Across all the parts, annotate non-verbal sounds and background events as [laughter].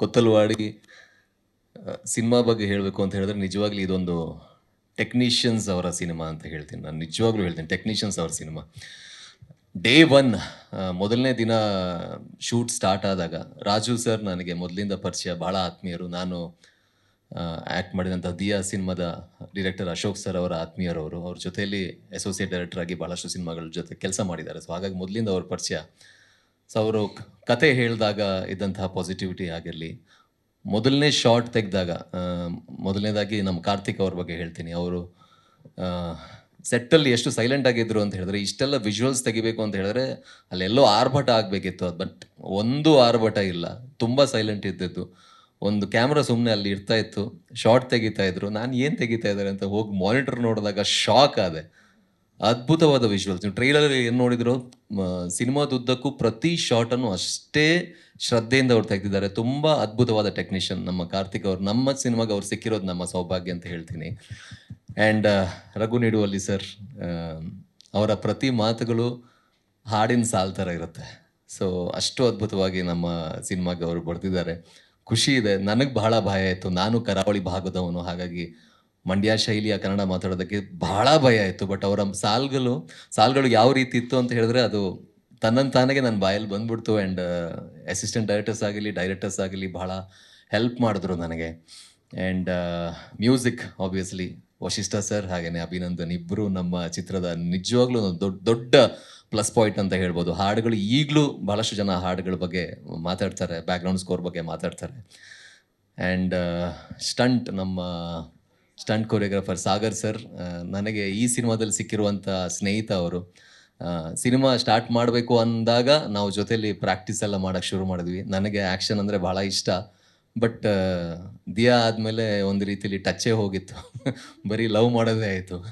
Kothalavadi cinema ಬಗ್ಗೆ ಹೇಳಬೇಕು ಅಂತ ಹೇಳಿದ್ರೆ ನಿಜವಾಗ್ಲೂ ಇದೊಂದು ಟೆಕ್ನಿಷಿಯನ್ಸ್ ಅವರ ಸಿನಿಮಾ ಅಂತ ಹೇಳ್ತೀನಿ. ನಾನು ನಿಜವಾಗ್ಲೂ ಹೇಳ್ತೀನಿ ಟೆಕ್ನಿಷಿಯನ್ಸ್ ಅವರ ಸಿನಿಮಾ. ಡೇ ಒನ್ ಮೊದಲನೇ ದಿನ ಶೂಟ್ ಸ್ಟಾರ್ಟ್ ಆದಾಗ ರಾಜು ಸರ್ ನನಗೆ ಮೊದಲಿಂದ ಪರಿಚಯ ಭಾಳ ಆತ್ಮೀಯರು. ನಾನು ಆ್ಯಕ್ಟ್ ಮಾಡಿದಂಥ ದಿಯಾ ಸಿನಿಮಾದ ಡಿರೆಕ್ಟರ್ ಅಶೋಕ್ ಸರ್ ಅವರ ಆತ್ಮೀಯರವರು ಅವ್ರ. ಜೊತೆಯಲ್ಲಿ ಅಸೋಸಿಯೇಟ್ ಡೈರೆಕ್ಟರ್ ಆಗಿ ಭಾಳಷ್ಟು ಸಿನಿಮಾಗಳ ಜೊತೆ ಕೆಲಸ ಮಾಡಿದ್ದಾರೆ. ಸೊ ಹಾಗಾಗಿ ಮೊದಲಿಂದ ಅವ್ರ ಪರಿಚಯ. ಸೊ ಅವರು ಕತೆ ಹೇಳಿದಾಗ ಇದ್ದಂತಹ ಪಾಸಿಟಿವಿಟಿ ಆಗಿರಲಿ, ಮೊದಲನೇ ಶಾರ್ಟ್ ತೆಗೆದಾಗ ಮೊದಲನೇದಾಗಿ ನಮ್ಮ ಕಾರ್ತಿಕ್ ಅವ್ರ ಬಗ್ಗೆ ಹೇಳ್ತೀನಿ. ಅವರು ಸೆಟ್ಟಲ್ಲಿ ಎಷ್ಟು ಸೈಲೆಂಟ್ ಆಗಿದ್ರು ಅಂತ ಹೇಳಿದ್ರೆ, ಇಷ್ಟೆಲ್ಲ ವಿಜುವಲ್ಸ್ ತೆಗಿಬೇಕು ಅಂತ ಹೇಳಿದ್ರೆ, ಅಲ್ಲೆಲ್ಲೋ ಆರ್ಭಟ ಆಗಬೇಕಿತ್ತು ಅದು. ಬಟ್ ಒಂದು ಆರ್ಭಟ ಇಲ್ಲ. ತುಂಬ ಸೈಲೆಂಟ್ ಇದ್ದಿದ್ದು. ಒಂದು ಕ್ಯಾಮ್ರಾ ಸುಮ್ಮನೆ ಅಲ್ಲಿ ಇರ್ತಾ ಇತ್ತು. ಶಾರ್ಟ್ ತೆಗಿತಾ ಇದ್ರು. ನಾನು ಏನು ತೆಗಿತಾ ಇದ್ದಾರೆ ಅಂತ ಹೋಗಿ ಮಾನಿಟರ್ ನೋಡಿದಾಗ ಶಾಕ್ ಆದೆ. ಅದ್ಭುತವಾದ ವಿಜುವಲ್ಸ್ ನೀವು ಟ್ರೈಲರ್ ಏನು ನೋಡಿದ್ರು ಸಿನಿಮಾದುದ್ದಕ್ಕೂ ಪ್ರತಿ ಶಾಟನ್ನು ಅಷ್ಟೇ ಶ್ರದ್ಧೆಯಿಂದ ಅವ್ರು ತೆಗೆದಿದ್ದಾರೆ ತುಂಬ ಅದ್ಭುತವಾದ ಟೆಕ್ನಿಷಿಯನ್ ನಮ್ಮ ಕಾರ್ತಿಕ್ ಅವ್ರು. ನಮ್ಮ ಸಿನಿಮಾಗೆ ಅವ್ರು ಸಿಕ್ಕಿರೋದು ನಮ್ಮ ಸೌಭಾಗ್ಯ ಅಂತ ಹೇಳ್ತೀನಿ. ಆ್ಯಂಡ್ ರಘು ನೀಡುವಲ್ಲಿ ಸರ್ ಅವರ ಪ್ರತಿ ಮಾತುಗಳು ಹಾಡಿನ ಸಾಲ್ ಥರ ಇರುತ್ತೆ. ಸೊ ಅಷ್ಟು ಅದ್ಭುತವಾಗಿ ನಮ್ಮ ಸಿನಿಮಾಗೆ ಅವರು ಬರ್ತಿದ್ದಾರೆ ಖುಷಿ ಇದೆ. ನನಗೆ ಬಹಳ ಭಯ ಆಯಿತು. ನಾನು ಕರಾವಳಿ ಭಾಗದವನು. ಹಾಗಾಗಿ ಮಂಡ್ಯ ಶೈಲಿಯ ಕನ್ನಡ ಮಾತಾಡೋದಕ್ಕೆ ಬಹಳ ಭಯ ಇತ್ತು. ಬಟ್ ಅವರ ಸಾಲ್ಗಳು ಸಾಲ್ಗಳು ಯಾವ ರೀತಿ ಇತ್ತು ಅಂತ ಹೇಳಿದ್ರೆ ಅದು ತನ್ನ ತಾನಾಗೆ ನನ್ನ ಬಾಯಲ್ಲಿ ಬಂದ್ಬಿಡ್ತು ಆ್ಯಂಡ್ ಅಸಿಸ್ಟೆಂಟ್ ಡೈರೆಕ್ಟರ್ಸ್ ಆಗಲಿ ಡೈರೆಕ್ಟರ್ಸ್ ಆಗಲಿ ಬಹಳ ಹೆಲ್ಪ್ ಮಾಡಿದ್ರು ನನಗೆ. And music obviously Vasishtha sir ಹಾಗೆಯೇ ಅಭಿನಂದನ್ ಇಬ್ಬರು ನಮ್ಮ ಚಿತ್ರದ ನಿಜವಾಗ್ಲೂ ದೊಡ್ಡ ದೊಡ್ಡ ಪ್ಲಸ್ ಪಾಯಿಂಟ್ ಅಂತ ಹೇಳ್ಬೋದು. ಹಾಡುಗಳು ಈಗಲೂ ಭಾಳಷ್ಟು ಜನ ಹಾಡುಗಳ ಬಗ್ಗೆ ಮಾತಾಡ್ತಾರೆ ಬ್ಯಾಕ್ಗ್ರೌಂಡ್ ಸ್ಕೋರ್ ಬಗ್ಗೆ ಮಾತಾಡ್ತಾರೆ. ಆ್ಯಂಡ್ ಸ್ಟಂಟ್ ನಮ್ಮ ಸ್ಟಂಟ್ ಕೊರಿಯೋಗ್ರಾಫರ್ ಸಾಗರ್ ಸರ್ ನನಗೆ ಈ ಸಿನಿಮಾದಲ್ಲಿ ಸಿಕ್ಕಿರುವಂಥ ಸ್ನೇಹಿತ ಅವರು ಸಿನಿಮಾ ಸ್ಟಾರ್ಟ್ ಮಾಡಬೇಕು ಅಂದಾಗ ನಾವು ಜೊತೆಯಲ್ಲಿ ಪ್ರಾಕ್ಟೀಸ್ ಎಲ್ಲ ಮಾಡೋಕ್ಕೆ ಶುರು ಮಾಡಿದ್ವಿ. ನನಗೆ ಆ್ಯಕ್ಷನ್ ಅಂದರೆ ಭಾಳ ಇಷ್ಟ. ಬಟ್ ದಿಯಾ ಆದಮೇಲೆ ಒಂದು ರೀತಿಲಿ ಟಚ್ಚೇ ಹೋಗಿತ್ತು. [laughs] ಬರೀ ಲವ್ ಮಾಡೋದೇ ಆಯಿತು.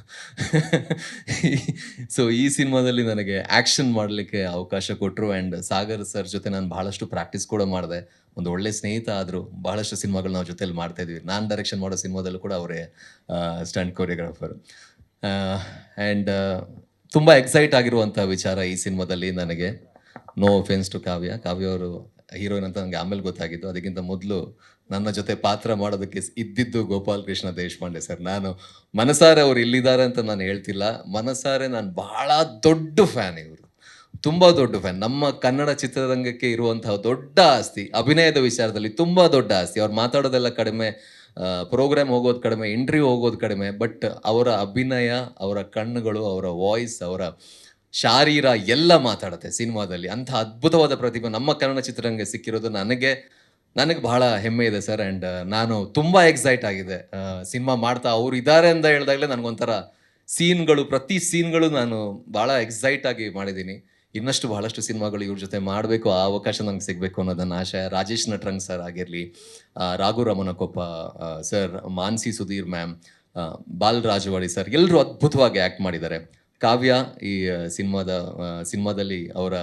ಸೊ [laughs] ಈ ಸಿನಿಮಾದಲ್ಲಿ ನನಗೆ ಆ್ಯಕ್ಷನ್ ಮಾಡಲಿಕ್ಕೆ ಅವಕಾಶ ಕೊಟ್ಟರು ಆ್ಯಂಡ್ ಸಾಗರ್ ಸರ್ ಜೊತೆ ನಾನು ಭಾಳಷ್ಟು ಪ್ರಾಕ್ಟೀಸ್ ಕೂಡ ಮಾಡಿದೆ. ಒಂದು ಒಳ್ಳೆ ಸ್ನೇಹಿತ ಆದರು ಭಾಳಷ್ಟು ಸಿನಿಮಾಗಳು ನಾವು ಮಾಡ್ತಾ ಇದ್ವಿ. ನಾನು ಡೈರೆಕ್ಷನ್ ಮಾಡೋ ಸಿನಿಮಾದಲ್ಲೂ ಕೂಡ ಅವರೇ ಸ್ಟಂಟ್ ಕೊರಿಯೋಗ್ರಾಫರ್ ಆ್ಯಂಡ್ ತುಂಬ ಎಕ್ಸೈಟ್ ಆಗಿರುವಂಥ ವಿಚಾರ ಈ ಸಿನಿಮಾದಲ್ಲಿ ನನಗೆ. No offence to Kavya. Kavya ಅವರು ಹೀರೋಯಿನ್ ಅಂತ ನನಗೆ ಆಮೇಲೆ ಗೊತ್ತಾಗಿದ್ದು. ಅದಕ್ಕಿಂತ ಮೊದಲು ನನ್ನ ಜೊತೆ ಪಾತ್ರ ಮಾಡೋದಕ್ಕೆ ಇದ್ದಿದ್ದು ಗೋಪಾಲ್ ಕೃಷ್ಣ ದೇಶಪಾಂಡೆ ಸರ್. ನಾನು ಮನಸಾರೆ ಅವ್ರು ಇಲ್ಲಿದ್ದಾರೆ ಅಂತ ನಾನು ಹೇಳ್ತಿಲ್ಲ. ಮನಸಾರೆ ನಾನು ಬಹಳ ದೊಡ್ಡ ಫ್ಯಾನ್ ಇವರು. ತುಂಬ ದೊಡ್ಡ ಫ್ಯಾನ್. ನಮ್ಮ ಕನ್ನಡ ಚಿತ್ರರಂಗಕ್ಕೆ ಇರುವಂತಹ ದೊಡ್ಡ ಆಸ್ತಿ, ಅಭಿನಯದ ವಿಚಾರದಲ್ಲಿ ತುಂಬ ದೊಡ್ಡ ಆಸ್ತಿ. ಅವ್ರು ಮಾತಾಡೋದೆಲ್ಲ ಕಡಿಮೆ ಪ್ರೋಗ್ರಾಮ್ ಹೋಗೋದು ಕಡಿಮೆ ಇಂಟರ್ವ್ಯೂ ಹೋಗೋದು ಕಡಿಮೆ ಬಟ್ ಅವರ ಅಭಿನಯ, ಅವರ ಕಣ್ಣುಗಳು, ಅವರ ವಾಯ್ಸ್ ಅವರ ಶಾರೀರ ಎಲ್ಲ ಮಾತಾಡುತ್ತೆ ಸಿನಿಮಾದಲ್ಲಿ. ಅಂಥ ಅದ್ಭುತವಾದ ಪ್ರತಿಭೆ ನಮ್ಮ ಕನ್ನಡ ಚಿತ್ರರಂಗಕ್ಕೆ ಸಿಕ್ಕಿರೋದು ನನಗೆ ನನಗೆ ಬಹಳ ಹೆಮ್ಮೆ ಇದೆ ಸರ್. ಆ್ಯಂಡ್ ನಾನು ತುಂಬ ಎಕ್ಸೈಟ್ ಆಗಿದೆ. ಸಿನಿಮಾ ಮಾಡ್ತಾ ಅವ್ರು ಇದ್ದಾರೆ ಅಂತ ಹೇಳಿದಾಗಲೇ ನನಗೊಂಥರ ಸೀನ್ಗಳು, ಪ್ರತಿ ಸೀನ್ಗಳು ನಾನು ಭಾಳ ಎಕ್ಸೈಟ್ ಆಗಿ ಮಾಡಿದ್ದೀನಿ. ಇನ್ನಷ್ಟು ಬಹಳಷ್ಟು ಸಿನಿಮಾಗಳು ಇವ್ರ ಜೊತೆ ಮಾಡಬೇಕು, ಆ ಅವಕಾಶ ನಂಗೆ ಸಿಗಬೇಕು ಅನ್ನೋದನ್ನ ಆಶಯ ರಾಜೇಶ್ ನಟ್ರಂಗ್ ಸರ್ ಆಗಿರಲಿ Raghu Ramanakoppa sir Mansi Sudhir ma'am Bal Rajwadi sir ಎಲ್ಲರೂ ಅದ್ಭುತವಾಗಿ ಆ್ಯಕ್ಟ್ ಮಾಡಿದ್ದಾರೆ. ಕಾವ್ಯ ಈ ಸಿನಿಮಾದ ಸಿನಿಮಾದಲ್ಲಿ ಅವರ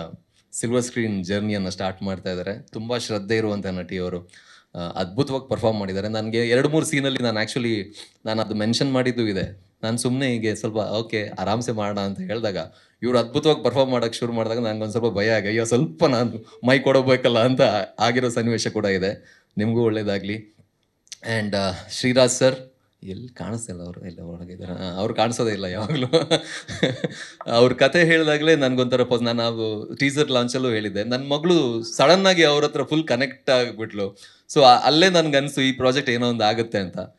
ಸಿಲ್ವರ್ ಸ್ಕ್ರೀನ್ ಜರ್ನಿಯನ್ನು ಸ್ಟಾರ್ಟ್ ಮಾಡ್ತಾ ಇದ್ದಾರೆ ತುಂಬ ಶ್ರದ್ಧೆ ಇರುವಂಥ ನಟಿ ಅವರು ಆ, ಅದ್ಭುತವಾಗಿ ಪರ್ಫಾರ್ಮ್ ಮಾಡಿದ್ದಾರೆ. ನನಗೆ ಎರಡು ಮೂರು ಸೀನಲ್ಲಿ ನಾನು ಆ್ಯಕ್ಚುಲಿ ನಾನು ಅದು ಮೆನ್ಷನ್ ಮಾಡಿದ್ದು ಇದೆ. ನಾನು ಸುಮ್ಮನೆ ಹೀಗೆ ಸ್ವಲ್ಪ ಓಕೆ ಆರಾಮ್ಸೆ ಮಾಡೋಣ ಅಂತ ಹೇಳಿದಾಗ ಇವರು ಅದ್ಭುತವಾಗಿ ಪರ್ಫಾರ್ಮ್ ಮಾಡೋಕ್ಕೆ ಶುರು ಮಾಡಿದಾಗ ನನಗೆ ಒಂದು ಸ್ವಲ್ಪ ಭಯ ಆಗಿ ಅಯ್ಯೋ ಸ್ವಲ್ಪ ನಾನು ಮೈ ಕೊಡಬೇಕಲ್ಲ ಅಂತ ಆಗಿರೋ ಸನ್ನಿವೇಶ ಕೂಡ ಇದೆ. ನಿಮಗೂ ಒಳ್ಳೇದಾಗಲಿ. ಆ್ಯಂಡ್ ಶ್ರೀರಾಜ್ ಸರ್ ಎಲ್ಲಿ ಕಾಣಿಸ್ತಿಲ್ಲ ಅವರು? ಎಲ್ಲ ಒಳಗಿದ್ದಾರೆ ಅವ್ರು ಕಾಣಿಸೋದೇ ಇಲ್ಲ ಯಾವಾಗಲೂ. ಅವ್ರ ಕತೆ ಹೇಳಿದಾಗಲೇ ನನಗೊಂಥರ ಪೋಸ್ ನಾನು ಟೀಸರ್ ಲಾಂಚಲ್ಲೂ ಹೇಳಿದ್ದೆ. ನನ್ನ ಮಗಳು ಸಡನ್ನಾಗಿ ಅವ್ರ ಹತ್ರ ಫುಲ್ ಕನೆಕ್ಟ್ ಆಗಿಬಿಟ್ಲು. ಸೊ ಅಲ್ಲೇ ನನಗನ್ಸು ಈ ಪ್ರಾಜೆಕ್ಟ್ ಏನೋ ಒಂದು ಆಗುತ್ತೆ ಅಂತ.